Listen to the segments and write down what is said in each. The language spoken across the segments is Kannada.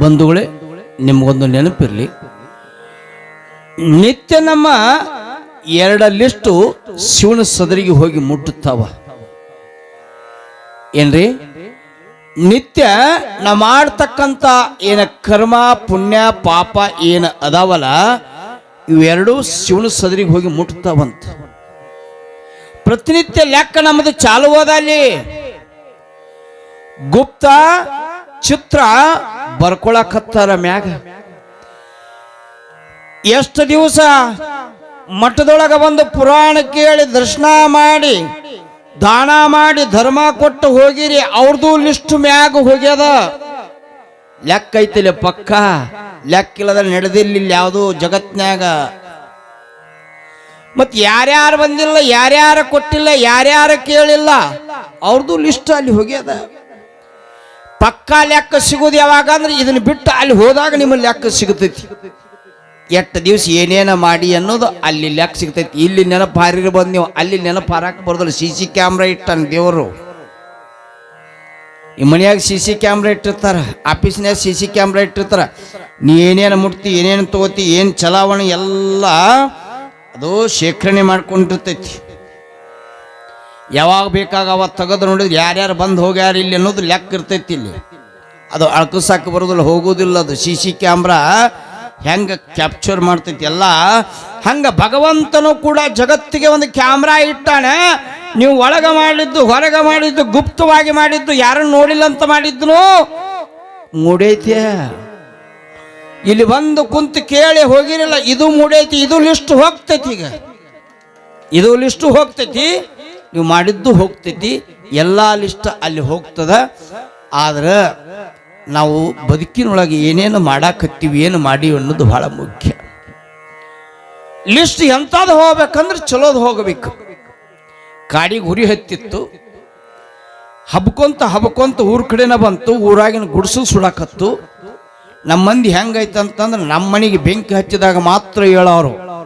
ಬಂಧುಗಳೇ, ನಿಮಗೊಂದು ನೆನಪಿರಲಿ. ನಿತ್ಯ ನಮ್ಮ ಎರಡ ಲಿಸ್ಟು ಶಿವನ ಸದರಿಗೆ ಹೋಗಿ ಮುಟ್ಟುತ್ತಾವ. ಏನ್ರಿ? ನಿತ್ಯ ನಾ ಮಾಡ್ತಕ್ಕಂಥ ಏನ ಕರ್ಮ, ಪುಣ್ಯ, ಪಾಪ ಏನ ಅದಾವಲ್ಲ, ಇವೆರಡೂ ಶಿವನ ಸದರಿಗೆ ಹೋಗಿ ಮುಟ್ಟುತ್ತಾವಂತ. ಪ್ರತಿನಿತ್ಯ ಲೆಕ್ಕ ನಮ್ಮದು ಚಾಲು ಅಲ್ಲಿ. ಗುಪ್ತ ಚಿತ್ರ ಬರ್ಕೊಳಕತ್ತಾರ ಮ್ಯಾಗ. ಎಷ್ಟು ದಿವಸ ಮಠದೊಳಗ ಒಂದು ಪುರಾಣ ಕೇಳಿ ದರ್ಶನ ಮಾಡಿ, ದಾನ ಮಾಡಿ, ಧರ್ಮ ಕೊಟ್ಟು ಹೋಗಿರಿ ಅವ್ರದ್ದು ಲಿಸ್ಟ್ ಮ್ಯಾಗ ಹೋಗ್ಯದ. ಲೆಕ್ಕ ಐತಿಲ್ಲ ಪಕ್ಕ. ಲೆಕ್ಕಿಲ್ಲದ ನಡೆದಿಲ್ಲ ಯಾವುದು ಜಗತ್ನ್ಯಾಗ. ಮತ್ ಯಾರ್ಯಾರು ಬಂದಿಲ್ಲ, ಯಾರ್ಯಾರು ಕೊಟ್ಟಿಲ್ಲ, ಯಾರ್ಯಾರು ಕೇಳಿಲ್ಲ ಅವ್ರದ್ದು ಲಿಸ್ಟ್ ಅಲ್ಲಿ ಹೋಗ್ಯದ. ಪಕ್ಕಾ ಲೆಕ್ಕ ಸಿಗೋದು ಯಾವಾಗ ಅಂದ್ರೆ ಇದನ್ನ ಬಿಟ್ಟು ಅಲ್ಲಿ ಹೋದಾಗ ನಿಮ್ಮ ಲೆಕ್ಕ ಸಿಗುತ್ತೈತಿ. ಎಷ್ಟು ದಿವಸ ಏನೇನ ಮಾಡಿ ಅನ್ನೋದು ಅಲ್ಲಿ ಲೆಕ್ಕ ಸಿಗ್ತೈತಿ. ಇಲ್ಲಿ ನೆನಪು ಹಾರಿರ ಬಂದ್ ನೀವು, ಅಲ್ಲಿ ನೆನಪು ಹಾರಕ್ಕೆ ಬರೋದಿಲ್ಲ. ಸಿ ಸಿ ಕ್ಯಾಮ್ರಾ ಇಟ್ಟಾನ ದೇವರು. ಈ ಮನೆಯಾಗ ಸಿ ಸಿ ಕ್ಯಾಮ್ರಾ ಇಟ್ಟಿರ್ತಾರ, ಆಫೀಸ್ನ್ಯಾಗ ಸಿ ಸಿ ಕ್ಯಾಮ್ರಾ ಇಟ್ಟಿರ್ತಾರ. ನೀ ಏನೇನು ಮುಟ್ತಿ, ಏನೇನು ತಗೋತಿ, ಏನು ಚಲಾವಣೆ ಎಲ್ಲ ಅದು ಶೇಖರಣೆ ಮಾಡ್ಕೊಂಡಿರ್ತೈತಿ. ಯಾವಾಗ ಬೇಕಾಗ ಬೇಕಾಗವ ತೆಗೆದು ನೋಡಿದ್ರೆ ಯಾರ್ಯಾರು ಬಂದು ಹೋಗ್ಯಾರ ಇಲ್ಲಿ ಅನ್ನೋದು ಲೆಕ್ಕ ಇರ್ತೈತಿ ಇಲ್ಲಿ. ಅದು ಅಳ್ಕಸಾಕ ಬರೋದಿಲ್ಲ, ಹೋಗೋದಿಲ್ಲ ಅದು. ಸಿ ಸಿ ಕ್ಯಾಮ್ರಾ ಹೆಂಗೆ ಕ್ಯಾಪ್ಚರ್ ಮಾಡ್ತೈತಿ ಎಲ್ಲ. ಹಂಗ ಭಗವಂತನು ಕೂಡ ಜಗತ್ತಿಗೆ ಒಂದು ಕ್ಯಾಮ್ರಾ ಇಟ್ಟಾನೆ. ನೀವು ಒಳಗೆ ಮಾಡಿದ್ದು, ಹೊರಗೆ ಮಾಡಿದ್ದು, ಗುಪ್ತವಾಗಿ ಮಾಡಿದ್ದು, ಯಾರನ್ನು ನೋಡಿಲ್ಲ ಅಂತ ಮಾಡಿದ್ನು? ಮೂಡೈತೆ ಇಲ್ಲಿ ಬಂದು ಕುಂತು ಕೇಳಿ ಹೋಗಿರಲ್ಲ, ಇದು ಮೂಡೈತಿ, ಇದು ಲಿಸ್ಟ್ ಹೋಗ್ತೈತಿ ಈಗ. ಇದು ಲಿಸ್ಟು ಹೋಗ್ತೈತಿ. ನೀವು ಮಾಡಿದ್ದು ಹೋಗ್ತೈತಿ, ಎಲ್ಲ ಲಿಸ್ಟ್ ಅಲ್ಲಿ ಹೋಗ್ತದ. ಆದ್ರೆ ನಾವು ಬದುಕಿನೊಳಗೆ ಏನೇನು ಮಾಡಾಕತ್ತೀವಿ, ಏನು ಮಾಡೀವಿ ಅನ್ನೋದು ಬಹಳ ಮುಖ್ಯ. ಲಿಸ್ಟ್ ಎಂಥದ್ದು ಹೋಗ್ಬೇಕಂದ್ರೆ ಚಲೋದು ಹೋಗಬೇಕು. ಕಾಡಿಗೆ ಗುರಿ ಹತ್ತಿತ್ತು. ಹಬ್ಕೊಂತ ಹಬ್ಕೊಂತ ಊರ್ ಕಡೆನ ಬಂತು, ಊರಾಗಿನ ಗುಡ್ಸು ಸುಡಾಕತ್ತು. ನಮ್ಮ ಮಂದಿ ಹೆಂಗೈತೆ ಅಂತಂದ್ರೆ ನಮ್ಮ ಮನೆಗೆ ಬೆಂಕಿ ಹಚ್ಚಿದಾಗ ಮಾತ್ರ ಹೇಳೋರು.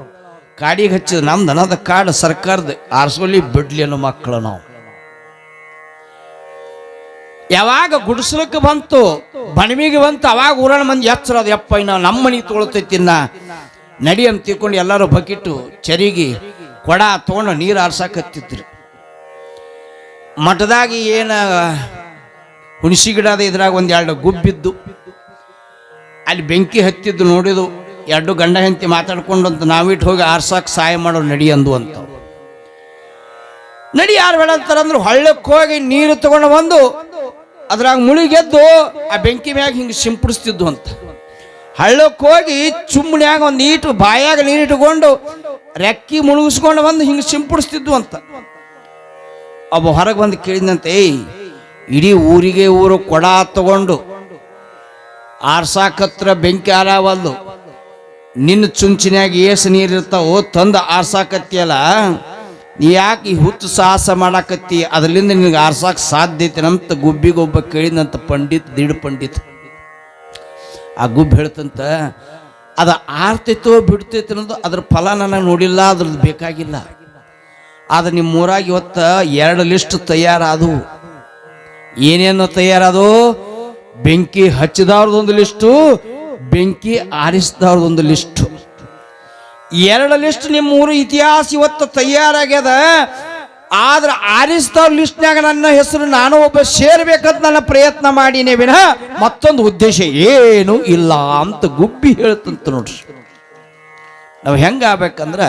ಕಾಡಿಗೆ ಹಚ್ಚಿದ ನಮ್ದು ಅನದ ಕಾಡು ಸರ್ಕಾರದ ಆರಿಸ್ಕೊಳ್ಳಿ ಬಿಡ್ಲಿ ಅನ್ನೋ ಮಕ್ಕಳು ನಾವು. ಯಾವಾಗ ಗುಡಿಸ್ಲಿಕ್ಕೆ ಬಂತು, ಬಣಮಿಗೆ ಬಂತು, ಅವಾಗ ಊರಣ ಮಂದಿ ಎಚ್ಚರ ಅದು ಯಪ್ಪ ಇನ್ನ ನಮ್ಮ ಮನೆಗೆ ತೊಗೊಳ್ತೈತಿನ್ನ ನಡಿ ಅಂತ ತಿಳ್ಕೊಂಡು ಎಲ್ಲರೂ ಬಕಿಟ್ಟು ಚರಿಗಿ ಕೊಡ ತೊಗೊಂಡು ನೀರು ಆರ್ಸಾಕತ್ತಿದ್ರು. ಮಠದಾಗಿ ಏನ ಹುಣಸಿ ಗಿಡದ ಇದ್ರಾಗ ಒಂದು ಎರಡು ಗುಬ್ಬಿದ್ದು. ಅಲ್ಲಿ ಬೆಂಕಿ ಹತ್ತಿದ್ದು ನೋಡಿದು ಎರಡು ಗಂಡ ಹೆಂಡತಿ ಮಾತಾಡ್ಕೊಂಡು ಅಂತ ನಾವಿಟ್ಟು ಹೋಗಿ ಆರ್ಸಕ್ಕೆ ಸಹಾಯ ಮಾಡೋ ನಡಿ ಅಂದು ಅಂತ. ನಡಿ ಯಾರು ಬೇಡ ಅಂತಾರಂದ್ರೆ ಹಳ್ಳಕ್ಕೆ ಹೋಗಿ ನೀರು ತಗೊಂಡು ಬಂದು ಅದ್ರಾಗ ಮುಳುಗೆದ್ದು ಆ ಬೆಂಕಿ ಮ್ಯಾಗ ಹಿಂಗೆ ಸಿಂಪಡಿಸ್ತಿದ್ದು ಅಂತ. ಹಳ್ಳಕ್ಕೆ ಹೋಗಿ ಚುಮ್ಮನ್ಯಾಗ ಒಂದು ಈಟು ಬಾಯಾಗ ನೀರು ಇಟ್ಕೊಂಡು ರೆಕ್ಕಿ ಮುಳುಗಿಸ್ಕೊಂಡು ಬಂದು ಹಿಂಗೆ ಸಿಂಪಡಿಸ್ತಿದ್ದು ಅಂತ. ಒಬ್ಬ ಹೊರಗೆ ಬಂದು ಕೇಳಿದಂತೆ ಏಯ್, ಇಡೀ ಊರಿಗೆ ಊರು ಕೊಡ ತಗೊಂಡು ಆರ್ಸಾಕತ್ರ ಬೆಂಕಿ ಆರಾವಲ್ದು ನಿನ್ನ ಚುಂಚಿನ್ಯಾಗ ಏಸು ನೀರಿರ್ತಾವೋ ತಂದು ಆರ್ಸಾಕತ್ತಿಯಲ್ಲ? ನೀ ಯಾಕೆ ಈ ಹುತ್ತು ಸಾಹಸ ಮಾಡಾಕತ್ತಿ? ಅದರಿಂದ ನಿನಗೆ ಆರ್ಸಾಕ ಸಾಧ್ಯತೆ ನಂತ ಗುಬ್ಬಿಗೊಬ್ಬ ಕೇಳಿದಂತ ಪಂಡಿತ್ ದಿಡ್ ಪಂಡಿತ್. ಆ ಗುಬ್ಬಿ ಹೇಳ್ತಂತ, ಅದು ಆರ್ತೈತೋ ಬಿಡ್ತೈತೆ ಅನ್ನೋದು ಅದ್ರ ಫಲ ನನಗೆ ನೋಡಿಲ್ಲ, ಅದ್ರದ್ದು ಬೇಕಾಗಿಲ್ಲ. ಆದ್ರೆ ನಿಮ್ಮ ಊರಾಗ ಇವತ್ತು ಎರಡು ಲಿಸ್ಟ್ ತಯಾರಾದವು. ಏನೇನು ತಯಾರಾದವು? ಬೆಂಕಿ ಹಚ್ಚಿದವ್ರದೊಂದು ಲಿಸ್ಟು ಬೆಂಕಿ ಆರಿಸಿದವ್ರದೊಂದು ಲಿಸ್ಟು. ಎರಡು ಲಿಸ್ಟ್ ನಿಮ್ಮ ಊರು ಇತಿಹಾಸ ಇವತ್ತು ತಯಾರಾಗ್ಯದ. ಆದ್ರೆ ಆರಿಸಿದವ್ರ ಲಿಸ್ಟ್ನಾಗ ನನ್ನ ಹೆಸರು ನಾನು ಒಬ್ಬ ಸೇರ್ಬೇಕಂತ ನನ್ನ ಪ್ರಯತ್ನ ಮಾಡೀನಿ ವಿನಃ ಮತ್ತೊಂದು ಉದ್ದೇಶ ಏನು ಇಲ್ಲ ಅಂತ ಗುಬ್ಬಿ ಹೇಳ್ತಂತ ನೋಡ್ರಿ. ನಾವು ಹೆಂಗಾಗ್ಬೇಕಂದ್ರೆ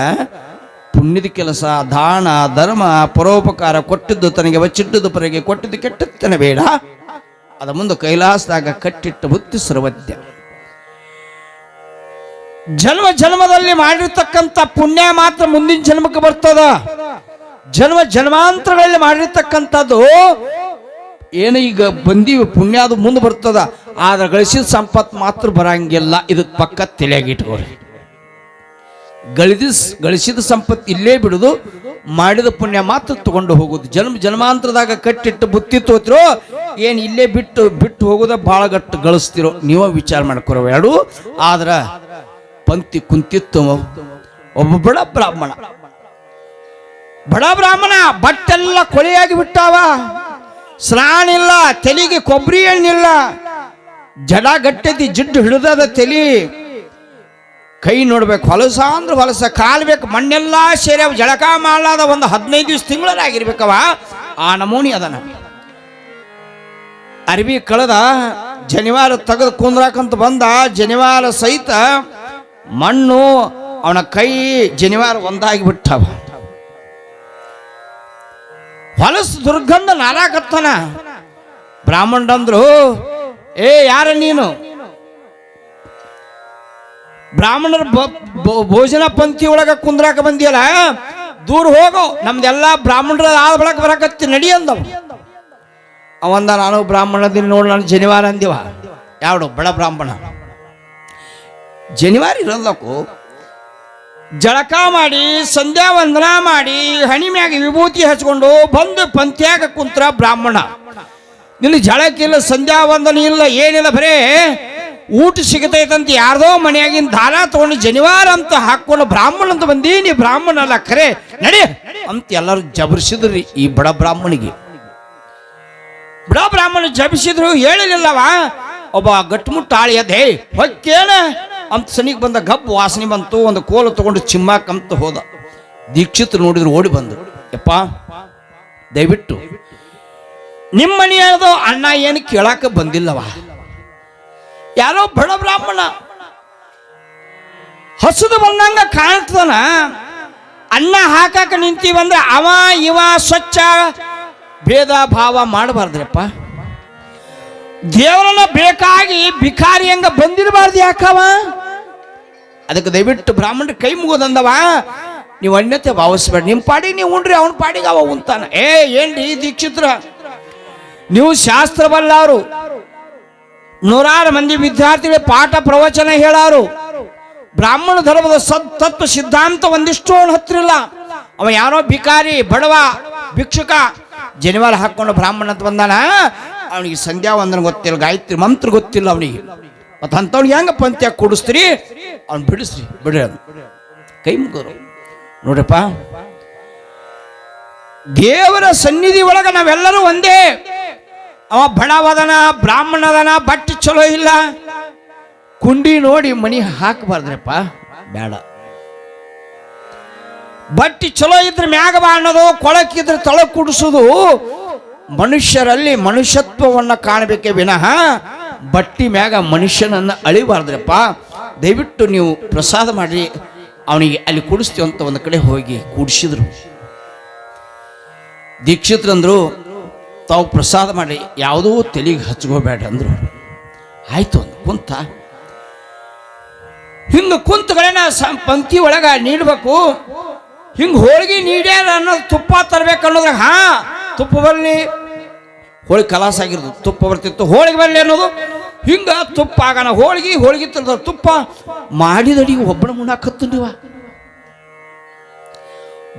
ಪುಣ್ಯದ ಕೆಲಸ, ದಾನ, ಧರ್ಮ, ಪರೋಪಕಾರ ಕೊಟ್ಟಿದ್ದು ತನಗೆ ಬಚ್ಚಿಟ್ಟದ್ದು ಪರಿಗೆ ಕೊಟ್ಟಿದ್ದು ಕೆಟ್ಟತ್ತನ ಬೇಡ. ಅದ ಮುಂದೆ ಕೈಲಾಸದಾಗ ಕಟ್ಟಿಟ್ಟು ಬುತ್ತಿ ಸರ್ವಜ್ಞ. ಜನ್ಮ ಜನ್ಮದಲ್ಲಿ ಮಾಡಿರ್ತಕ್ಕಂಥ ಪುಣ್ಯ ಮಾತ್ರ ಮುಂದಿನ ಜನ್ಮಕ್ಕೆ ಬರ್ತದ? ಜನ್ಮ ಜನ್ಮಾಂತರಗಳಲ್ಲಿ ಮಾಡಿರ್ತಕ್ಕಂಥದ್ದು ಏನು ಈಗ ಬಂದೀವಿ ಪುಣ್ಯ ಅದು ಮುಂದೆ ಬರ್ತದ? ಆದ್ರೆ ಗಳಿಸಿದ ಸಂಪತ್ತು ಮಾತ್ರ ಬರಂಗಿಲ್ಲ. ಇದಕ್ಕೆ ಪಕ್ಕ ತಲೆಯಾಗಿಟ್ಕೋರಿ. ಗಳಿದ ಗಳಿಸಿದ ಸಂಪತ್ತು ಇಲ್ಲೇ ಬಿಡುದು, ಮಾಡಿದ ಪುಣ್ಯ ಮಾತ್ರ ತಗೊಂಡು ಹೋಗುದು. ಜನ್ಮ ಜನ್ಮಾಂತರದಾಗ ಕಟ್ಟಿಟ್ಟು ಬುತ್ತಿ ತೋತಿರೋ, ಏನು ಇಲ್ಲೇ ಬಿಟ್ಟು ಬಿಟ್ಟು ಹೋಗುದ ಭಾಳ ಗಟ್ಟು ಗಳಿಸ್ತಿರೋ, ನೀವ ವಿಚಾರ ಮಾಡ್ಕೊರೋ ಎರಡು. ಆದ್ರ ಪಂಕ್ತಿ ಕುಂತಿತ್ತು ಒಬ್ಬ ಬಡ ಬ್ರಾಹ್ಮಣ. ಬಡ ಬ್ರಾಹ್ಮಣ, ಬಟ್ಟೆಲ್ಲ ಕೊಳೆಯಾಗಿ ಬಿಟ್ಟಾವ. ಸ್ನಾನ ಇಲ್ಲ, ತಲೆಗೆ ಕೊಬ್ಬರಿ ಎಣ್ಣಿಲ್ಲ ಜಡ ಗಟ್ಟದಿ ಜಿಡ್ಡು ಹಿಡಿದದ ತಲಿ. ಕೈ ನೋಡ್ಬೇಕು, ಹೊಲಸ ಅಂದ್ರೆ ಹೊಲಸ, ಕಾಲ್ ಬೇಕು, ಮಣ್ಣೆಲ್ಲ ಸೇರಿ ಅವು ಜಳಕ ಮಾಡಲಾದ ಒಂದು ಹದಿನೈದು ದಿವಸ ತಿಂಗಳಾಗಿರ್ಬೇಕವ ಆ ನಮೂನಿ ಅದನ. ಅರಿವಿ ಕಳೆದ, ಜನಿವಾರ ತೆಗೆದು ಕುಂದ್ರಾಕಂತ ಬಂದ, ಜನಿವಾರ ಸಹಿತ ಮಣ್ಣು ಅವನ ಕೈ ಜನಿವಾರ ಒಂದಾಗಿ ಬಿಟ್ಟವ ಹೊಲಸು ದುರ್ಗಂಧ ನಾರಾಕತ್ತನ. ಬ್ರಾಹ್ಮಣರಂದ್ರು, ಏ, ಯಾರ ನೀನು? ಬ್ರಾಹ್ಮಣರ ಭೋಜನ ಪಂಕ್ತಿ ಒಳಗ ಕುಂದ್ರಾಕ ಬಂದಿಯಲ್ಲ, ದೂರ ಹೋಗು, ನಮ್ದೆಲ್ಲ ಬ್ರಾಹ್ಮಣರ ಆದ ಬಳಕ ಬರಕತ್ತಿ, ನಡಿ ಅಂದವ. ಅವಂದ, ನಾನು ಬ್ರಾಹ್ಮಣದಿಂದ ನೋಡಿ, ನಾನು ಜನಿವಾರ ಅಂದಿವ. ಯಾವಡು ಬಡ ಬ್ರಾಹ್ಮಣ. ಜನಿವಾರ ಇರಲ್ಲಕು ಜಳಕ ಮಾಡಿ ಸಂಧ್ಯಾ ವಂದನಾ ಮಾಡಿ, ಹಣಿಮ್ಯಾಗ ವಿಭೂತಿ ಹಚ್ಕೊಂಡು ಬಂದು ಪಂಥ್ಯಾಗ ಕುಂತ್ರ ಬ್ರಾಹ್ಮಣ. ಇಲ್ಲಿ ಜಳಕ್ಕಿಲ್ಲ ಸಂಧ್ಯಾ ವಂದನ ಇಲ್ಲ, ಏನಿಲ್ಲ, ಬರೇ ಊಟ ಸಿಗತೈತಂತ ಯಾರ್ದೋ ಮನೆಯಾಗಿನ ದಾನ ತಗೊಂಡು ಜನಿವಾರ ಅಂತ ಹಾಕೊಂಡು ಬ್ರಾಹ್ಮಣ ಅಂತ ಬಂದಿ ನೀ ಬ್ರಾಹ್ಮಣ ಅಲ್ಲ ಖರೆ ನಡಿ ಅಂತ ಎಲ್ಲರೂ ಜಬರಿಸಿದ್ರಿ ಈ ಬಡ ಬ್ರಾಹ್ಮಣಿಗೆ. ಬಡ ಬ್ರಾಹ್ಮಣ ಜಪಿಸಿದ್ರು ಹೇಳಲಿಲ್ಲವಾ, ಒಬ್ಬ ಗಟ್ಟುಮುಟ್ಟ ಆಳಿ ಅದೇ ಹೊಕ್ಕೇನ ಅಂತ ಸನಿಗೆ ಬಂದ ಗಬ್ ವಾಸನೆ ಬಂತು, ಒಂದು ಕೋಲು ತಗೊಂಡು ಚಿಮ್ಮಾಕಂತ ಹೋದ. ದೀಕ್ಷಿತ್ ನೋಡಿದ್ರು ಓಡಿ ಬಂದರು. ಯಪ್ಪ, ದಯವಿಟ್ಟು ನಿಮ್ಮ ಮನೆಯದು ಅಣ್ಣ ಏನು ಕೇಳಾಕ ಬಂದಿಲ್ಲವ? ಯಾರೋ ಬಡ ಬ್ರಾಹ್ಮಣ. ಹಸುದು ಬಂದಂಗ ಕಾಣ್ತದನ? ಅಣ್ಣ ಹಾಕಾಕ ನಿಂತೀವಂದ್ರೆ ಅವ ಇವ ಸ್ವಚ್ಛ ಭೇದ ಭಾವ ಮಾಡಬಾರ್ದ್ರಪ್ಪ. ದೇವರನ್ನ ಬೇಕಾಗಿ ಭಿಕಾರಿ ಹಂಗ ಬಂದಿರಬಾರ್ದು ಯಾಕವ? ಅದಕ್ಕೆ ದಯವಿಟ್ಟು ಬ್ರಾಹ್ಮಣ ಕೈ ಮುಗೋದಂದವ. ನೀವು ಅನ್ಯತೆ ಭಾವಿಸ್ಬೇಡ. ನಿಮ್ಮ ಪಾಡಿಗೆ ನೀವು ಉಂಡ್ರಿ, ಅವನ ಪಾಡಿಗೆ ಅವ ಉಂತಾನ. ಏ, ಏನ್ರಿ ದೀಕ್ಷಿತ್ರ? ನೀವು ಶಾಸ್ತ್ರ ಬಲ್ಲಾರು ನೂರಾರು ಮಂದಿ ವಿದ್ಯಾರ್ಥಿಗಳು ಪಾಠ ಪ್ರವಚನ ಹೇಳಾರು. ಬ್ರಾಹ್ಮಣ ಧರ್ಮದ ಸತ್ ತತ್ವ ಸಿದ್ಧಾಂತ ಒಂದಿಷ್ಟು ಅವನ ಹತ್ತಿರಲ್ಲ. ಅವ ಯಾರೋ ಭಿಕಾರಿ, ಬಡವ, ಭಿಕ್ಷುಕ, ಜನಿವಾರ ಹಾಕೊಂಡು ಬ್ರಾಹ್ಮಣ ಅಂತ ಬಂದಾನ. ಅವನಿಗೆ ಸಂಧ್ಯಾ ವಂದನ ಗೊತ್ತಿಲ್ಲ, ಗಾಯತ್ರಿ ಮಂತ್ರ ಗೊತ್ತಿಲ್ಲ ಅವನಿಗೆ. ಮತ್ತು ಅಂಥವ್ನಿಗೆ ಹೆಂಗ ಪಂತ್ಯ ಕೊಡಿಸ್ತೀರಿ? ಅವ್ನು ಬಿಡಿಸ್ರಿ, ಬಿಡ್ರಿ ಅದು ಕೈ ಮುಗೋರು ನೋಡ್ರಪ್ಪ, ದೇವರ ಸನ್ನಿಧಿ ಒಳಗ ನಾವೆಲ್ಲರೂ ಒಂದೇ. ಅವ ಬಡವದನ, ಬ್ರಾಹ್ಮಣದನ, ಬಟ್ಟೆ ಚಲೋ ಇಲ್ಲ. ಕುಂಡಿ ನೋಡಿ ಮನಿ ಹಾಕಬಾರ್ದ್ರಪ್ಪ, ಬೇಡ. ಬಟ್ಟಿ ಚಲೋ ಇದ್ರೆ ಮ್ಯಾಗ ಬಾ ಅನ್ನೋದು, ಕೊಳಕಿದ್ರೆ ತಳ ಕುಡಿಸೋದು ಮನುಷ್ಯರಲ್ಲಿ ಮನುಷ್ಯತ್ವವನ್ನ ಕಾಣಬೇಕೆ ವಿನಃ ಬಟ್ಟಿ ಮ್ಯಾಗ ಮನುಷ್ಯನನ್ನ ಅಳಿಬಾರ್ದ್ರಪ್ಪ. ದಯವಿಟ್ಟು ನೀವು ಪ್ರಸಾದ ಮಾಡಿ ಅವನಿಗೆ ಅಲ್ಲಿ ಕೂಡಿಸ್ತೀವಿ ಅಂತ ಒಂದು ಕಡೆ ಹೋಗಿ ಕೂಡಿಸಿದ್ರು. ದೀಕ್ಷಿತ್ರಂದ್ರು, ತಾವು ಪ್ರಸಾದ ಮಾಡಿ ಯಾವುದೂ ತಲೆಗೆ ಹಚ್ಕೋಬೇಡ ಅಂದ್ರು. ಆಯ್ತು ಅಂದ ಕುಂತ. ಹಿಂಗೆ ಕುಂತಗಳೇನ ಪಂಕ್ತಿ ಒಳಗ ನೀಡ್ಬೇಕು. ಹಿಂಗೆ ಹೋಳಿಗೆ ನೀಡ್ಯಾರ ಅನ್ನೋದು ತುಪ್ಪ ತರ್ಬೇಕು ಅನ್ನೋದ್ರಾಗ, ಹಾ ತುಪ್ಪ ಬರಲಿ. ಹೋಳಿಗೆ ಕಲಾಸ ಆಗಿರೋದು. ತುಪ್ಪ ಬರ್ತಿತ್ತು. ಹೋಳಿಗೆ ಬರಲಿ ಅನ್ನೋದು. ಹಿಂಗ ತುಪ್ಪ ಆಗೋಣ ಹೋಳಿಗೆ ಹೋಳಿಗೆ ತರದ ತುಪ್ಪ ಮಾಡಿದಡಿ ಒಬ್ಬನ ಮುನ್ನಾಕತ್ತು ನೀವ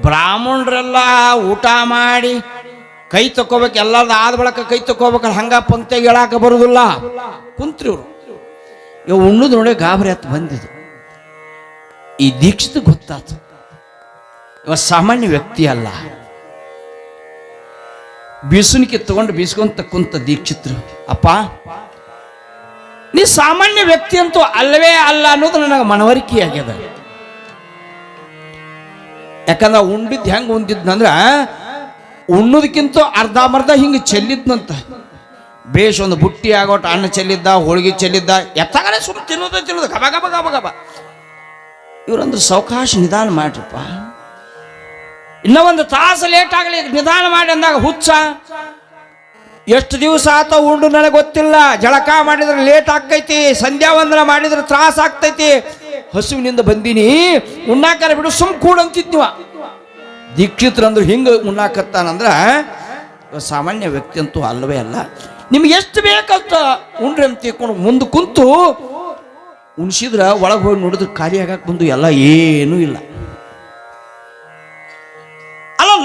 ಬ್ರಾಹ್ಮಣರೆಲ್ಲ ಊಟ ಮಾಡಿ ಕೈ ತಕೋಬೇಕು ಎಲ್ಲಾರ್ದು ಆದ ಬಳಕ ಕೈ ತಕೋಬೇಕು ಹಂಗ ಪಂಕ್ತಿ ಹೇಳಾಕ ಬರುದಿಲ್ಲ. ಕುಂತ್ರಿ ಇವರು. ಇವ ಉಣ್ಣದ ನೋಡಿ ಗಾಬರಿ ಆತು ಬಂದಿದ್ದು ಈ ದೀಕ್ಷಿತ ಗೊತ್ತಾತು. ಇವ ಸಾಮಾನ್ಯ ವ್ಯಕ್ತಿ ಅಲ್ಲ. ಬೀಸುನಿಕೆ ತಗೊಂಡು ಬೀಸ್ಕೊಂತಕ್ಕಂಥ ಕುಂತ ದೀಕ್ಷಿತ್ರು. ಅಪ್ಪ, ನೀ ಸಾಮಾನ್ಯ ವ್ಯಕ್ತಿ ಅಂತೂ ಅಲ್ಲವೇ ಅಲ್ಲ ಅನ್ನೋದು ನನಗೆ ಮನವರಿಕೆ ಆಗ್ಯದ ಯಾಕಂದ್ರೆ ಉಂಡಿದ್ದು ಹೆಂಗೆ ಉಂಡಿದ್ನಂದ್ರ, ಉಣ್ಣೋದಕ್ಕಿಂತ ಅರ್ಧಮರ್ಧ ಹಿಂಗೆ ಚೆಲ್ಲಿದ್ನಂತ. ಬೇಷ್ ಒಂದು ಬುಟ್ಟಿ ಆಗೋಟ ಅನ್ನ ಚೆಲ್ಲಿದ್ದ, ಹೋಳಿಗೆ ಚೆಲ್ಲಿದ್ದ, ಎತ್ತಾಗಲೇ ಸುಮ್ಮನೆ ತಿನ್ನೋದ ತಿನ್ನೋದು, ಗಬ ಗಬ ಗಬ ಗಬ. ಇವ್ರಂದ್ರೆ ಸಾವಕಾಶ ನಿಧಾನ ಮಾಡ್ರಪ್ಪ. ಇನ್ನೂ ಒಂದು ತಾಸು ಲೇಟ್ ಆಗಲಿ, ನಿಧಾನ ಮಾಡಿ ಅಂದಾಗ ಹುಚ್ಚ. ಎಷ್ಟು ದಿವಸ ಆತ ಉಂಡು ನನಗೆ ಗೊತ್ತಿಲ್ಲ. ಜಳಕ ಮಾಡಿದ್ರೆ ಲೇಟ್ ಆಗ್ತೈತಿ, ಸಂಧ್ಯಾ ವಂದನ ಮಾಡಿದ್ರೆ ತ್ರಾಸ ಆಗ್ತೈತಿ. ಹಸುವಿನಿಂದ ಬಂದೀನಿ ಉಣ್ಣಾಕಾರ ಬಿಡು, ಸುಮ್ ಕೂಡ ಅಂತಿದ್ನಿವ ದೀಕ್ಷಿತ್ರಂದ್ರು ಹಿಂಗೆ ಉಣ್ಣಾಕತ್ತಾನಂದ್ರ ಸಾಮಾನ್ಯ ವ್ಯಕ್ತಿ ಅಂತೂ ಅಲ್ಲವೇ ಅಲ್ಲ. ನಿಮ್ಗೆ ಎಷ್ಟು ಬೇಕಂತ ಉಂಡ್ರಿ ಅಂತ ತಿಳ್ಕೊಂಡು ಮುಂದೆ ಕುಂತು ಉಣ್ಸಿದ್ರೆ ಒಳಗೆ ಹೋಗಿ ನೋಡಿದ್ರೆ ಖಾಲಿ ಆಗಕ್ಕೆ ಬಂದು ಎಲ್ಲ ಏನೂ ಇಲ್ಲ.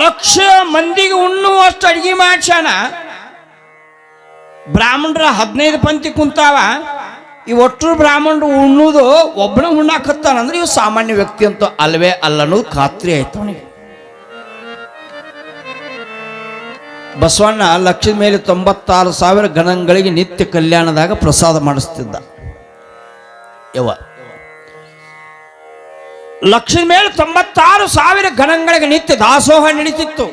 ಲಕ್ಷ ಮಂದಿಗೆ ಉಣ್ಣುವಷ್ಟು ಅಡಿಗೆ ಮಾಡ್ಸ್ಯಾನ. ಬ್ರಾಹ್ಮಣರ ಹದಿನೈದು ಪಂಕ್ತಿ ಕುಂತಾವ. ಈ ಒಟ್ಟರು ಬ್ರಾಹ್ಮಣರು ಉಣ್ಣುದು ಒಬ್ಬನ ಉಣ್ಣಾಕತ್ತಾನಂದ್ರೆ ಇವ್ ಸಾಮಾನ್ಯ ವ್ಯಕ್ತಿ ಅಂತ ಅಲ್ವೇ ಅಲ್ಲ ಅನ್ನೋದು ಖಾತ್ರಿ ಆಯ್ತು ಅವನಿಗೆ. ಬಸವಣ್ಣ ಲಕ್ಷದ ಮೇಲೆ ತೊಂಬತ್ತಾರು ಸಾವಿರ ಗಣಗಳಿಗೆ ನಿತ್ಯ ಕಲ್ಯಾಣದಾಗ ಪ್ರಸಾದ ಮಾಡಿಸ್ತಿದ್ದ. ಯವ ಲಕ್ಷದ ಮೇಲೆ ತೊಂಬತ್ತಾರು ಸಾವಿರ ಗಣಗಳಿಗೆ ನಿತ್ಯ ದಾಸೋಹ ನಡೀತಿತ್ತು.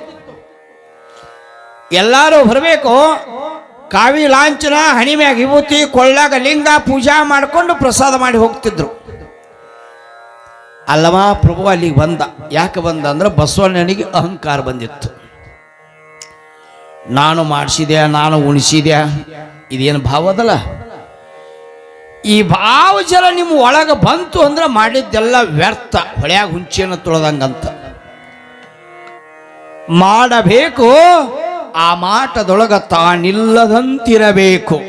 ಎಲ್ಲರೂ ಬರಬೇಕು. ಕಾವಿ ಲಾಂಛನ ಹಣಿಮ್ಯಾಗ ವಿಭೂತಿ, ಕೊಳ್ಳಾಗ ಲಿಂಗ ಪೂಜಾ ಮಾಡಿಕೊಂಡು ಪ್ರಸಾದ ಮಾಡಿ ಹೋಗ್ತಿದ್ರು. ಅಲ್ಲವ ಪ್ರಭು ಅಲ್ಲಿಗೆ ಬಂದ. ಯಾಕೆ ಬಂದ ಅಂದ್ರೆ ಬಸವಣ್ಣನಿಗೆ ಅಹಂಕಾರ ಬಂದಿತ್ತು. ನಾನು ಮಾಡಿಸಿದೆ ನಾನು ಉಣಿಸಿದೆ ಇದೇನು ಭಾವ ಅದಲ್ಲ? ಈ ಭಾವ ಜಲ ನಿಮ್ಮ ಒಳಗೆ ಬಂತು ಅಂದ್ರೆ ಮಾಡಿದ್ದೆಲ್ಲ ವ್ಯರ್ಥ, ಹೊಳ್ಯಾಗ ಹುಂಚಿಯನ್ನು ತೊಳೆದಂಗಂತ. ಮಾಡಬೇಕು, ಆ ಮಾಟದೊಳಗ ತಾನಿಲ್ಲದಂತಿರಬೇಕು.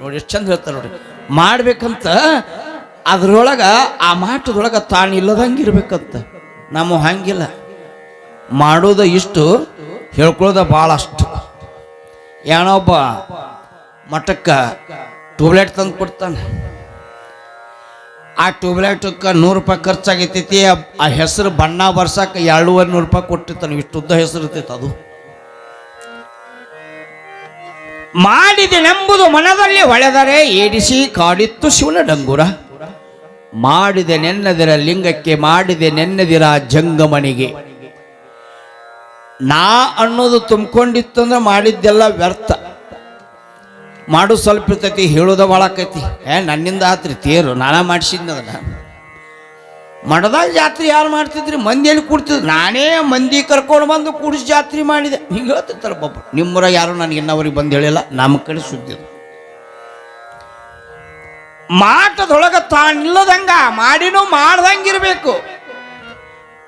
ನೋಡಿ, ಎಷ್ಟು ಚಂದ ಹೇಳ್ತಾರೆ ನೋಡಿ. ಮಾಡ್ಬೇಕಂತ, ಅದ್ರೊಳಗ ಆ ಮಾಟದೊಳಗ ತಾನಿಲ್ಲದಂಗಿರ್ಬೇಕಂತ. ನಮ್ಮ ಹಂಗಿಲ್ಲ. ಮಾಡೋದ ಇಷ್ಟು, ಹೇಳ್ಕೊಳ್ಳೋದ ಭಾಳಷ್ಟು ಏನೊಬ್ಬ ಮಠಕ್ಕೆ ಟ್ಯೂಬ್ಲೈಟ್ ತಂದು ಕೊಡ್ತಾನೆ. ಆ ಟ್ಯೂಬ್ಲೈಟಕ್ಕೆ ನೂರು ರೂಪಾಯಿ ಖರ್ಚಾಗೈತೈತಿ, ಆ- ಹೆಸರು ಬಣ್ಣ ಬರ್ಸಕ್ಕೆ ಎರಡೂವರೆ ನೂರು ರೂಪಾಯಿ ಕೊಟ್ಟಿರ್ತಾನೆ, ಇಷ್ಟು ಉದ್ದ ಹೆಸರು ಇರ್ತೈತೆ ಅದು. ಮಾಡಿದೆನೆಂಬುದು ಮನದಲ್ಲಿ ಹೊಳೆದರೆ ಏಡಿಸಿ ಕಾಡಿತ್ತು ಶಿವನ ಡಂಗುರ. ಮಾಡಿದೆ ನೆನ್ನದಿರ ಲಿಂಗಕ್ಕೆ, ಮಾಡಿದೆ ನೆನ್ನದಿರ ಜಂಗಮನಿಗೆ ನಾ ಅನ್ನೋದು ತುಂಬಿಕೊಂಡಿತ್ತು ಅಂದ್ರೆ ಮಾಡಿದ್ದೆಲ್ಲ ವ್ಯರ್ಥ. ಮಾಡು ಸ್ವಲ್ಪ ಇರ್ತೈತಿ ಹೇಳೋದ ಭಾಳ ಆಕೈತಿ ಏ, ನನ್ನಿಂದ ಆತ್ರಿ, ತೇರು, ನಾನಾ ಮಾಡಿಸಿದ್ನ ಮಡದಾಗ ಜಾತ್ರೆ ಯಾರು ಮಾಡ್ತಿದ್ರಿ? ಮಂದಿಯಲ್ಲಿ ಕೂಡ್ತಿದ್ರು. ನಾನೇ ಮಂದಿ ಕರ್ಕೊಂಡು ಬಂದು ಕೂಡಿಸಿ ಜಾತ್ರೆ ಮಾಡಿದೆ. ಹಿಂಗೆ ಹೇಳ್ತಿರ್ತಾರೆ ಬಾಬು ನಿಮ್ಮೂರ ಯಾರು ನನಗೆ ಇನ್ನವ್ರಿಗೆ ಬಂದು ಹೇಳಿಲ್ಲ. ನಮ್ಮ ಕಡೆ ಸುದ್ದಿ ಮಾಟದೊಳಗೆ ತಾನಿಲ್ಲದಂಗ ಮಾಡಿನೂ ಮಾಡ್ದಂಗಿರ್ಬೇಕು.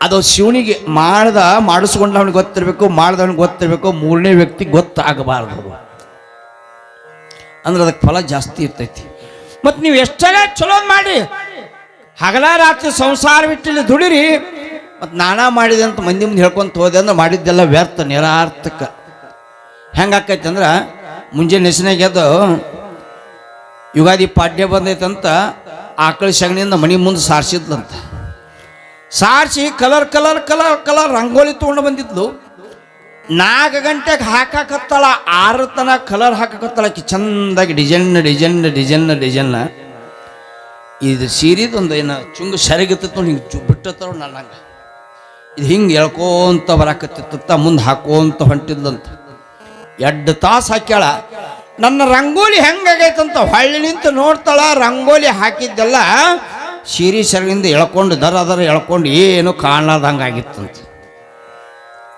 ಅದು ಶಿವನಿಗೆ ಮಾಡ್ದ ಮಾಡಿಸ್ಕೊಂಡವನಿಗೆ ಗೊತ್ತಿರಬೇಕು, ಮಾಡ್ದವನಿಗೆ ಗೊತ್ತಿರಬೇಕು, ಮೂರನೇ ವ್ಯಕ್ತಿ ಗೊತ್ತಾಗಬಾರ್ದು. ಅಂದ್ರೆ ಅದಕ್ಕೆ ಫಲ ಜಾಸ್ತಿ ಇರ್ತೈತಿ. ಮತ್ತು ನೀವು ಎಷ್ಟೆಲ್ಲ ಚಲೋ ಮಾಡಿ. ಹಗಲ ರಾತ್ರಿ ಸಂಸಾರ ಬಿಟ್ಟಿಲ್ಲ ದುಡಿರಿ. ಮತ್ತು ನಾನಾ ಮಾಡಿದೆ ಅಂತ ಮಂದಿ ಮುಂದೆ ಹೇಳ್ಕೊಂತ ಹೋದೆ ಅಂದ್ರೆ ಮಾಡಿದ್ದೆಲ್ಲ ವ್ಯರ್ಥ ನಿರಾರ್ಥಕ. ಹೆಂಗಾಕೈತೆ ಅಂದ್ರೆ ಮುಂಜಾನೆ ಎದ್ದು ಯುಗಾದಿ ಪಾಡ್ಯ ಬಂದೈತಂತ ಆಕಳ ಸಗಣಿಯಿಂದ ಮನೆ ಮುಂದೆ ಸಾರಿಸಿದ್ಲಂತ. ಸಾರಿಸಿ colour colour colour colour rangoli ತೊಗೊಂಡು ಬಂದಿದ್ಲು. ನಾಲ್ಕು ಗಂಟೆಗೆ ಹಾಕಾಕತ್ತಾಳ ಆರು ತನ ಕಲರ್ ಹಾಕಾಕತ್ತಾಳ ಚಂದಾಗಿ ಡಿಸೈನ್ ಡಿಸೈನ್ ಡಿಸೈನ್ ಡಿಸೈನ್ ಇದು ಸೀರಿದೊಂದು ಏನು ಚುಂಗ ಸರಿಗತ್ತಿತ್ತು ಹಿಂಗೆ ಚು ಬಿಟ್ಟತ್ತವ ನನ್ನಂಗೆ ಇದು ಹಿಂಗೆ ಎಳ್ಕೋಂತ ಬರಾಕತ್ತಿತ್ತ ಮುಂದೆ ಹಾಕೋಂತ ಹೊಂಟಿದ್ದಂತ ಎರಡು ತಾಸು ಹಾಕ್ಯಾಳ, ನನ್ನ ರಂಗೋಲಿ ಹೆಂಗಾಗೈತಂತ ಹೊಳ್ಳಿ ನಿಂತು ನೋಡ್ತಾಳ, ರಂಗೋಲಿ ಹಾಕಿದ್ದೆಲ್ಲ ಸೀರೆ ಸೆರಗಿಂದ ಎಳ್ಕೊಂಡು, ದರ ದರ ಎಳ್ಕೊಂಡು ಏನು ಕಾಣಲಾರ್ದಂಗೆ ಆಗಿತ್ತಂತ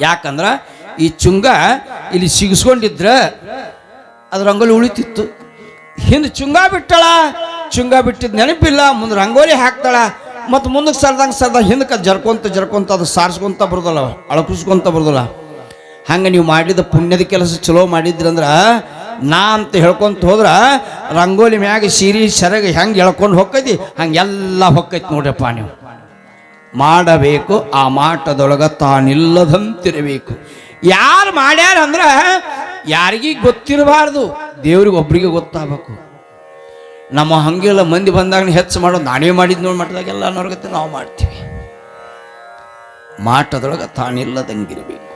ಯಾಕಂದ್ರೆ ಈ ಚುಂಗ ಇಲ್ಲಿ ಸಿಗಿಸ್ಕೊಂಡಿದ್ರ ಅದು ರಂಗೋಲಿ ಉಳಿತಿತ್ತು. ಹಿಂದೆ ಚುಂಗ ಬಿಟ್ಟಳ, ಚುಂಗ ಬಿಟ್ಟಿದ್ ನೆನಪಿಲ್ಲ, ಮುಂದೆ ರಂಗೋಲಿ ಹಾಕ್ತಾಳ, ಮತ್ತು ಮುಂದಕ್ಕೆ ಸರ್ದಂಗೆ ಸರ್ದ ಹಿಂದಕ್ಕೆ ಜರ್ಕೊಂತ ಜರ್ಕೊಂತ ಅದು ಸಾರಿಸ್ಕೊಂತ ಬರೋದಲ್ಲ ಅಳಕಿಸ್ಕೊಂತ ಬರೋದಲ್ಲ ಹಂಗೆ ನೀವು ಮಾಡಿದ ಪುಣ್ಯದ ಕೆಲಸ ಚಲೋ ಮಾಡಿದ್ರಂದ್ರೆ, ನಾ ಅಂತ ಹೇಳ್ಕೊಂತ ಹೋದ್ರೆ ರಂಗೋಲಿ ಮ್ಯಾಗ ಸೀರೆ ಸೆರಗ ಹೆಂಗೆ ಎಳ್ಕೊಂಡು ಹೊಕ್ಕೈತಿ ಹಂಗೆಲ್ಲ ಹೊಕ್ಕೈತಿ ನೋಡ್ರಪ್ಪ ನೀವು. ಮಾಡಬೇಕು, ಆ ಮಾಟದೊಳಗ ತಾನಿಲ್ಲದಂತಿರಬೇಕು. ಯಾರು ಮಾಡ್ಯಾರ ಅಂದ್ರೆ ಯಾರಿಗೂ ಗೊತ್ತಿರಬಾರ್ದು. ದೇವ್ರಿಗೆ ಒಬ್ರಿಗೆ ಗೊತ್ತಾಗಬೇಕು. ನಮ್ಮ ಹಂಗೆಲ್ಲ ಮಂದಿ ಬಂದಾಗ ಹೆಚ್ಚು ಮಾಡೋದು ನಾನೇ ಮಾಡಿದ್ ನೋಡಿ ಎಲ್ಲ ಅನ್ನೋರ್ಗತ್ತೆ ನಾವು ಮಾಡ್ತೀವಿ. ಮಾಟದೊಳಗೆ ತಾನಿಲ್ಲದಂಗಿರಬೇಕು.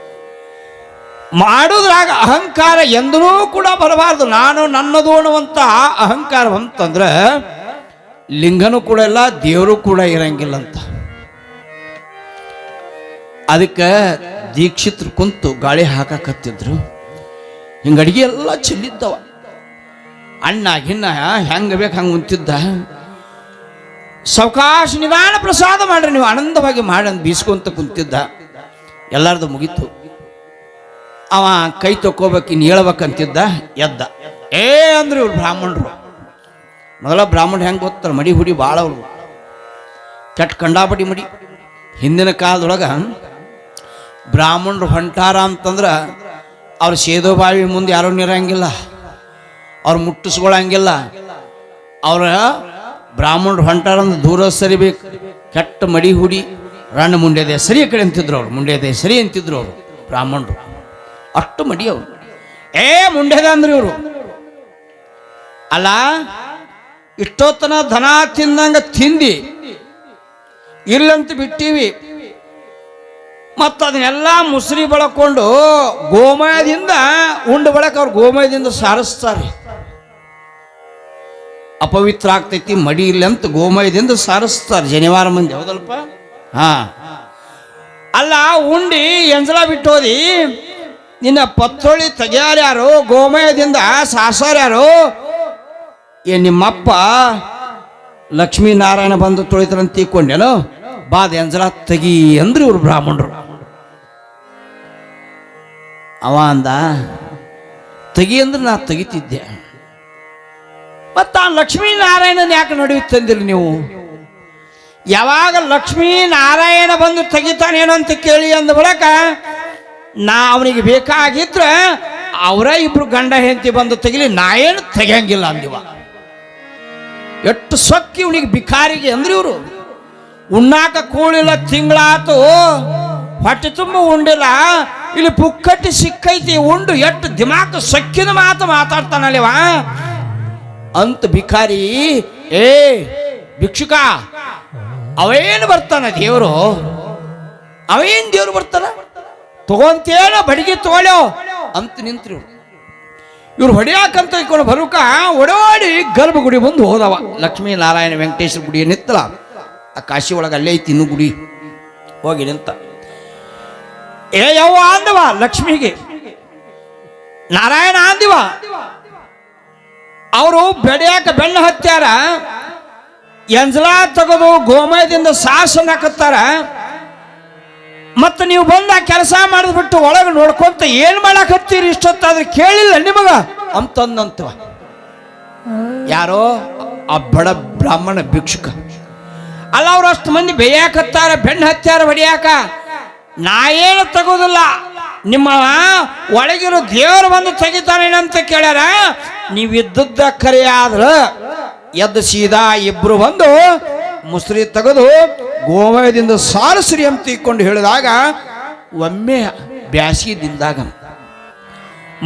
ಮಾಡೋದ್ರಾಗ ಅಹಂಕಾರ ಎಂದರೂ ಕೂಡ ಬರಬಾರ್ದು. ನಾನು ನನ್ನದು ಅನ್ನುವಂಥ ಅಹಂಕಾರ ಬಂತಂದ್ರೆ ಲಿಂಗನೂ ಕೂಡ ಇಲ್ಲ, ದೇವರು ಕೂಡ ಇರಂಗಿಲ್ಲ ಅಂತ ಅದಕ್ಕೆ ದೀಕ್ಷಿತರು ಕುಂತು ಗಾಳಿ ಹಾಕಕತ್ತಿದ್ರು. ಹಿಂಗೆ ಅಡಿಗೆ ಎಲ್ಲ ಚೆಲ್ಲಿದ್ದವ. ಅಣ್ಣ ಗಿನ್ನ ಹೆಂಗೆ ಬೇಕು ಹಂಗೆ ಉಂತಿದ್ದ. ಸಾವಕಾಶ ನಿಧಾನ ಪ್ರಸಾದ ಮಾಡ್ರಿ, ನೀವು ಆನಂದವಾಗಿ ಮಾಡಿ ಅಂತ ಬೀಸ್ಕೊಂತ ಕುಂತಿದ್ದ. ಎಲ್ಲಾರ್ದು ಮುಗೀತು. ಅವ ಕೈ ತಕ್ಕೋಬೇಕು ಇನ್ನು ಹೇಳ್ಬೇಕಂತಿದ್ದ, ಎದ್ದ. ಏ ಅಂದ್ರೆ ಇವ್ರು ಬ್ರಾಹ್ಮಣರು. ಮೊದಲ ಬ್ರಾಹ್ಮಣ ಹೆಂಗೆ ಗೊತ್ತಾರೆ ಮಡಿ ಹುಡಿ ಭಾಳ ಅವರು. ಕೆಟ್ಟ ಕಂಡಾಪಟಿ ಮಡಿ. ಹಿಂದಿನ ಕಾಲದೊಳಗೆ ಬ್ರಾಹ್ಮಣರು ಹೊಂಟಾರ ಅಂತಂದ್ರೆ ಅವ್ರ ಸೇದೋ ಬಾವಿ ಮುಂದೆ ಯಾರೂ ನಿರಂಗಿಲ್ಲ. ಅವ್ರು ಮುಟ್ಟಿಸ್ಕೊಳಂಗಿಲ್ಲ. ಅವ್ರ ಬ್ರಾಹ್ಮಣರು ಹೊಂಟಾರ ಅಂದ್ರೆ ದೂರ ಸರಿಬೇಕು. ಕೆಟ್ಟ ಮಡಿ ಹುಡಿ ರಣ್ಣ ಮುಂಡೆದೆ ಸರಿ ಕಡೆ ಅಂತಿದ್ರು ಅವ್ರು ಮುಂಡೆದೆ ಸರಿ ಅಂತಿದ್ರು ಅವರು ಬ್ರಾಹ್ಮಣರು. ಅಷ್ಟು ಮಡಿ ಅವರು. ಏ ಮುಂಡೆದ ಅಂದ್ರೆ ಇವರು. ಅಲ್ಲ, ಇಷ್ಟೊತ್ತನ ದನ ತಿಂದಂಗ ತಿಂದಿ. ಇಲ್ಲಂತ ಬಿಟ್ಟೀವಿ. ಮತ್ತು ಅದನ್ನೆಲ್ಲ ಮುಸ್ರಿ ಬಳಕೊಂಡು ಗೋಮಯದಿಂದ ಉಂಡು ಬಳಕ ಅವ್ರು ಗೋಮಯದಿಂದ ಸಾರಿಸ್ತಾರೆ. ಅಪವಿತ್ರ ಆಗ್ತೈತಿ, ಮಡಿ ಇಲ್ಲ ಅಂತ ಗೋಮಯದಿಂದ ಸಾರಿಸ್ತಾರೆ. ಜನಿವಾರ ಮಂದಿ, ಹೌದಲ್ಪ? ಹಾ. ಅಲ್ಲ, ಉಂಡಿ ಎಂಜಲ ಬಿಟ್ಟೋದಿ, ನಿನ್ನ ಪತ್ರೊಳಿ ಯಾರು, ಗೋಮಯದಿಂದ ಯಾರು? ಏ, ನಿಮ್ಮಪ್ಪ ಲಕ್ಷ್ಮೀನಾರಾಯಣ ಬಂದು ತೊಳಿತಾರಂತ ತಿಳ್ಕೊಂಡೇನು? ಬಾದ ಎಂಜಲ ತೆಗಿ ಅಂದ್ರೆ ಇವ್ರು ಬ್ರಾಹ್ಮಣರು. ಅವ ಅಂದ, ತೆಗಿ ಅಂದ್ರೆ ನಾ ತೆಗಿತಿದ್ದೆ. ಮತ್ತು ಆ ಲಕ್ಷ್ಮೀನಾರಾಯಣನ ಯಾಕೆ ನಡುವೆ ನೀವು? ಯಾವಾಗ ಲಕ್ಷ್ಮೀ ನಾರಾಯಣ ಬಂದು ತೆಗಿತಾನೇನೋ ಅಂತ ಕೇಳಿ ಅಂದ ಬಳಕ ನಾ ಅವನಿಗೆ ಬೇಕಾಗಿದ್ರೆ ಅವರ ಇಬ್ರು ಗಂಡ ಹೆಂಡತಿ ಬಂದು ತೆಗಿಲಿ, ನಾ ಏನು ತೆಗಿಯಂಗಿಲ್ಲ ಅಂದಿವ. ಎಷ್ಟು ಸೊಕ್ಕಿ ಇವನಿಗೆ ಬಿಕಾರಿಗೆ ಅಂದ್ರೆ ಇವರು. ಉಣ್ಣಾಕ ಕೂಳಿಲ್ಲ, ತಿಂಗಳಾತು ಹೊಟ್ಟೆ ತುಂಬ ಉಂಡಿಲ್ಲ ಇಲ್ಲಿ ಪುಕ್ಕಟ್ಟಿ ಸಿಕ್ಕೈತಿ, ಉಂಡು ಎಷ್ಟು ದಿಮಾಕ್ ಸಕ್ಕಿನ ಮಾತು ಮಾತಾಡ್ತಾನಲ್ಲಿವ. ಅಂತ ಭಿಕಾರಿ, ಏ, ಭಿಕ್ಷುಕ, ಅವೇನು ಬರ್ತಾನ ದೇವರು? ಅವೇನು ದೇವ್ರು ಬರ್ತಾನ ತಗೊಂತೇನ ಬಡಿಗೆ ತಗೊಳ್ಳೋ ಅಂತ ನಿಂತರು ಇವ್ರು. ಹೊಡೆಯಾಕಂತ ಇಟ್ಕೊಂಡು ಬರುಕ ಓಡೋಡಿ ಗರ್ಭಗುಡಿ ಬಂದು ಹೋದವ. ಲಕ್ಷ್ಮೀ ನಾರಾಯಣ ವೆಂಕಟೇಶ್ವರ ಗುಡಿ ನಿತ್ತಲ ಆ ಕಾಶಿ ಒಳಗೆ ಅಲ್ಲೇ ಐತಿ ಇನ್ನೂ ಗುಡಿ. ಹೋಗಿ ನಿಂತ. ಏ ಯವ್ವ ಅಂದವ ಲಕ್ಷ್ಮಿಗೆ. ನಾರಾಯಣ ಅಂದಿವ. ಅವರು ಬೆಳೆಯಾಕ ಬೆಣ್ಣ ಹತ್ಯಾರ. ಎಂಜಲ ತೆಗೆದು ಗೋಮಯದಿಂದ ಸಾಸನಕತ್ತಾರ ಮತ್ತು ನೀವು ಬಂದ ಕೆಲಸ ಮಾಡಿದ್ಬಿಟ್ಟು ಒಳಗೆ ನೋಡ್ಕೊಂತ ಏನು ಮಾಡಕ್ ಹತ್ತೀರಿ ಇಷ್ಟೊತ್ತಾದ್ರೆ ಕೇಳಿಲ್ಲ ನಿಮಗ? ಅಂತಂದಂತವ. ಯಾರೋ ಆ ಬಡ ಬ್ರಾಹ್ಮಣ ಭಿಕ್ಷುಕ. ಅಲ್ಲ ಅವ್ರು ಅಷ್ಟು ಮಂದಿ ಬೇಯಾಕತ್ತಾರ ಬೆಣ್ಣ ಹತ್ಯಾರ, ಹೊಡಿಯಾಕ. ನಾ ಏನು ತಗೋದಿಲ್ಲ. ನಿಮ್ಮ ಒಳಗಿರೋ ದೇವರು ಬಂದು ತೆಗಿತಾನೇನಂತ ಕೇಳ್ಯಾರ? ನೀವು ಇದ್ದದ್ದ ಕರೆ ಆದ್ರೆ ಎದ್ದು ಸೀದಾ ಇಬ್ರು ಬಂದು ಮುಸ್ರಿ ತೆಗೆದು ಗೋವಯದಿಂದ ಸಾರಸ್ರಿ ಅಂತ ಇಕ್ಕೊಂಡು ಹೇಳಿದಾಗ ಒಮ್ಮೆ ಬ್ಯಾಸಿಗೆದಿಂದಾಗ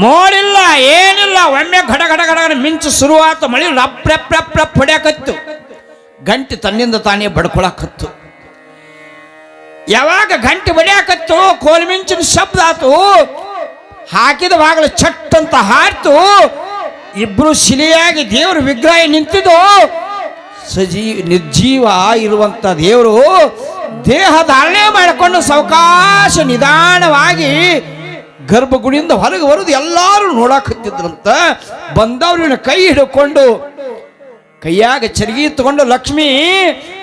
ಮೋಡಿಲ್ಲ ಏನಿಲ್ಲ, ಒಮ್ಮೆ ಘಡ ಘಡ ಘಡ ಮಿಂಚು ಶುರುವಾತ, ಮಳಿ ರಪ್ ರಪ್ ರಪ್ ರಪ್ ಹೊಡ್ಯಾಕತ್ತು. ಗಂಟೆ ತನ್ನಿಂದ ತಾನೇ ಬಡ್ಕೊಳಕತ್ತು. ಯಾವಾಗ ಗಂಟೆ ಬಡಿಯಾಕತ್ತು, ಕೋಲ್ ಮಿಂಚಿನ ಶಬ್ದ ಆತು, ಹಾಕಿದ ಬಾಗಿಲು ಚಟ್ ಅಂತ ಹಾರ್ತು, ಇಬ್ರು ಶಿಲೆಯಾಗಿ ದೇವ್ರ ವಿಗ್ರಹ ನಿಂತಿದ್ದು. ಸಜೀ, ನಿರ್ಜೀವ ಇರುವಂತ ದೇವರು ದೇಹ ಧಾರಣೆ ಮಾಡಿಕೊಂಡು ಸಾವಕಾಶ ನಿಧಾನವಾಗಿ ಗರ್ಭಗುಡಿಯಿಂದ ಹೊರಗೆ ಬರುದು ಎಲ್ಲರೂ ನೋಡಾಕತ್ತಿದ್ರಂತ ಬಂದವ್ರನ್ನ ಕೈ ಹಿಡ್ಕೊಂಡು, ಕೈಯಾಗ ಚರಿಗಿ ತಗೊಂಡು ಲಕ್ಷ್ಮಿ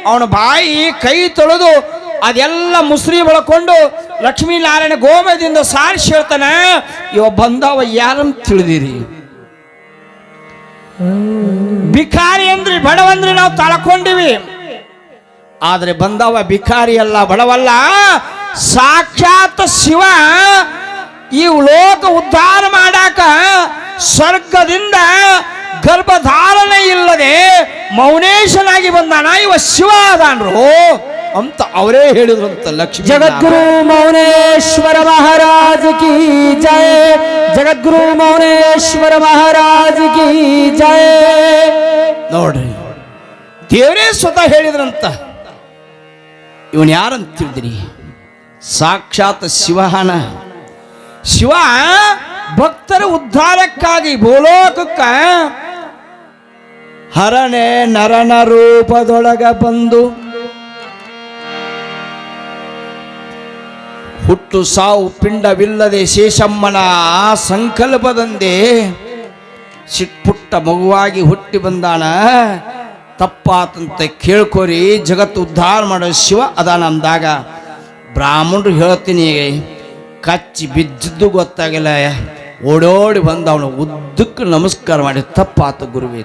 ಅವನ ಬಾಯಿ ಕೈ ತೊಳೆದು ಅದೆಲ್ಲ ಮುಸ್ರಿ ಬಳಕೊಂಡು ಲಕ್ಷ್ಮೀನಾರಾಯಣ ಗೋಮಯದಿಂದ ಸಾರಿಸಿ ಹೇಳ್ತಾನೆ ಇವ ಬಂದವ ಯಾರಂತ ತಿಳಿದಿರಿ? ಬಿಕಾರಿ ಅಂದ್ರಿ ಬಡವಂದ್ರಿ ನಾವು ತಳ್ಕೊಂಡಿವಿ ಆದ್ರೆ ಬಂದವ ಬಿಕಾರಿ ಅಲ್ಲ, ಬಡವಲ್ಲ. ಸಾಕ್ಷಾತ್ ಶಿವ ಈ ಲೋಕ ಉದ್ಧಾರ ಮಾಡಾಕ ಸ್ವರ್ಗದಿಂದ ಗರ್ಭಧಾರಣೆ ಇಲ್ಲದೆ ಮೌನೇಶನಾಗಿ ಬಂದಾನ, ಇವ ಶಿವ ಅದಾನ್ರು ಅಂತ ಅವರೇ ಹೇಳಿದ್ರಂತ ಲಕ್ಷ್ಮಿ ಜಗದ್ಗುರು ಮೌನೇಶ್ವರ ಮಹಾರಾಜ್ ಕಿ ಜಯ. ಜಗದ್ಗುರು ಮೌನೇಶ್ವರ ಮಹಾರಾಜ್ ಕಿ ಜಯ. ನೋಡ್ರಿ ದೇವರೇ ಸ್ವತಃ ಹೇಳಿದ್ರಂತ. ಇವನು ಯಾರಂತ ತಿಳಿದ್ರಿ? ಸಾಕ್ಷಾತ್ ಶಿವಹನ. ಶಿವ ಭಕ್ತರ ಉದ್ಧಾರಕ್ಕಾಗಿ ಭೂಲೋಕಕ್ಕ ಹರಣೆ ನರನ ರೂಪದೊಳಗ ಬಂದು ಹುಟ್ಟು ಸಾವು ಪಿಂಡವಿಲ್ಲದೆ ಶೇಷಮ್ಮನ ಆ ಸಂಕಲ್ಪದಂದೇ ಸಿಟ್ಪುಟ್ಟ ಮಗುವಾಗಿ ಹುಟ್ಟಿ ಬಂದಾನ. ತಪ್ಪಾತಂತ ಕೇಳ್ಕೊರಿ, ಜಗತ್ತು ಉದ್ಧಾರ ಮಾಡೋ ಶಿವ ಅದ ನಂದಾಗ ಬ್ರಾಹ್ಮಣರು ಹೇಳ್ತೀನಿ, ಕಚ್ಚಿ ಬಿದ್ದಿದ್ದು ಗೊತ್ತಾಗಿಲ್ಲ. ಓಡೋಡಿ ಬಂದ ಅವನು ಉದ್ದಕ್ಕೆ ನಮಸ್ಕಾರ ಮಾಡಿ, ತಪ್ಪಾತ ಗುರುವೇ.